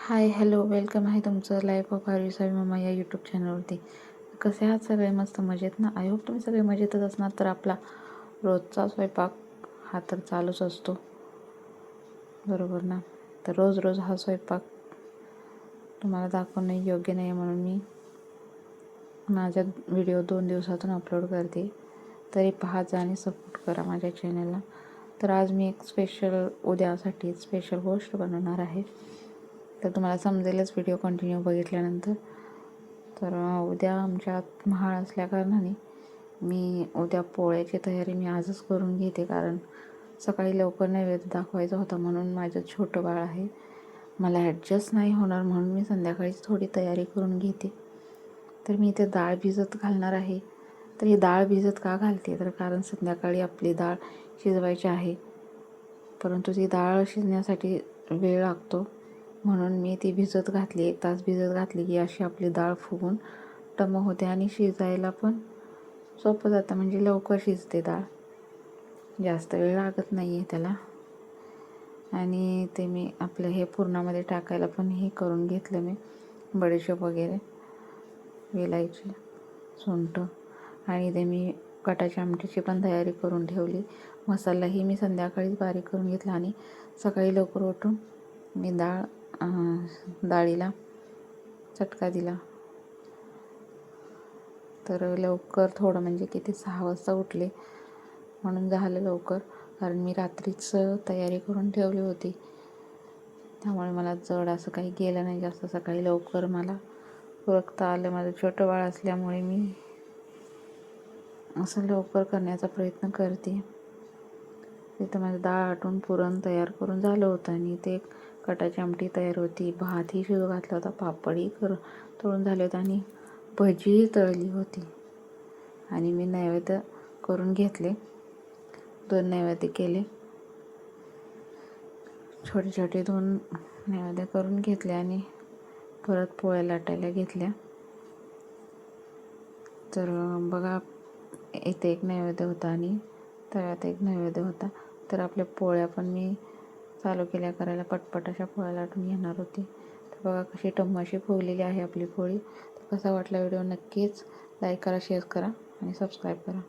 Hi hello welcome आहे तुमचं life of R सावी मामा या यूट्यूब चॅनलवरती कसे आहात सगळे? मस्त मजेत ना? आय होप तुम्ही सगळे मजेतच असणार. तर आपला रोजचा स्वयंपाक हा तर चालूच असतो. बरोबर ना? तर रोज रोज हा स्वयंपाक तुम्हाला दाखवणं योग्य नाही म्हणून मी माझ्या व्हिडिओ दोन दिवसातून अपलोड करते. तरी पाहायचा आणि सपोर्ट करा माझ्या चॅनलला तर आज मी एक स्पेशल उद्यासाठी स्पेशल गोष्ट बनवणार आहे. तर तुम्हाला समजेलच व्हिडिओ कंटिन्यू बघितल्यानंतर. तर उद्या आमच्यात महाळ असल्याकारणाने मी उद्या पोळ्याची तयारी मी आजच करून घेते कारण सकाळी लवकर नैवेद्य दाखवायचा होता म्हणून माझं छोटं बाळ आहे. मला ॲडजस्ट नाही होणार म्हणून मी संध्याकाळीच थोडी तयारी करून घेते. तर मी इथे डाळ भिजत घालणार आहे. तर ही डाळ भिजत का घालते? तर कारण संध्याकाळी आपली डाळ शिजवायची आहे. परंतु ती डाळ शिजण्यासाठी वेळ लागतो. म्हणून मी ती भिजत घातली एक तास भिजत घातली की अशी आपली डाळ फुगून टम होते आणि शिजायला पण सोपं जातं म्हणजे लवकर शिजते डाळ. जास्त वेळ लागत नाही आहे त्याला. आणि ते मी आपलं हे पूर्णामध्ये टाकायला पण हे करून घेतलं मी बडीशोप वगैरे वेलायची सुंठ. आणि ते मी कटाच्या आमटीची पण तयारी करून ठेवली. मसालाही मी संध्याकाळीच बारीक करून घेतला आणि सकाळी लवकर उठून मी डाळ डाळीला चटका दिला. तर लवकर थोडं म्हणजे किती सहा वाजता उठले म्हणून झालं लवकर. कारण मी रात्रीच तयारी करून ठेवली होती. त्यामुळे मला जड असं काही गेलं नाही जास्त. सकाळी लवकर मला उरकता आलं. माझं छोटं बाळ असल्यामुळे मी असं लवकर करण्याचा प्रयत्न करते. तिथं माझं डाळ आटून पुरण तयार करून झालं होतं आणि ते कटाची आमटी तयार होती. भातही शिजू घातला होता. पापडही कर तळून झाले होते आणि भजीही तळली होती. आणि मी नैवेद्य करून घेतले. दोन नैवेद्य केले. छोटे छोटे दोन नैवेद्य करून घेतले आणि परत पोळ्या लाटायला घेतल्या. तर बघा इथे एक नैवेद्य होता आणि तव्यात एक नैवेद्य होता. तर आपल्या पोळ्या पण मी चालू केल्या करायला पटपट अशा पोळ्या लाटून घेणार होती. तर बघा कशी टम्माशी फुगलेली आहे आपली पोळी तर कसा वाटला व्हिडिओ नक्कीच लाईक करा शेअर करा आणि सबस्क्राईब करा.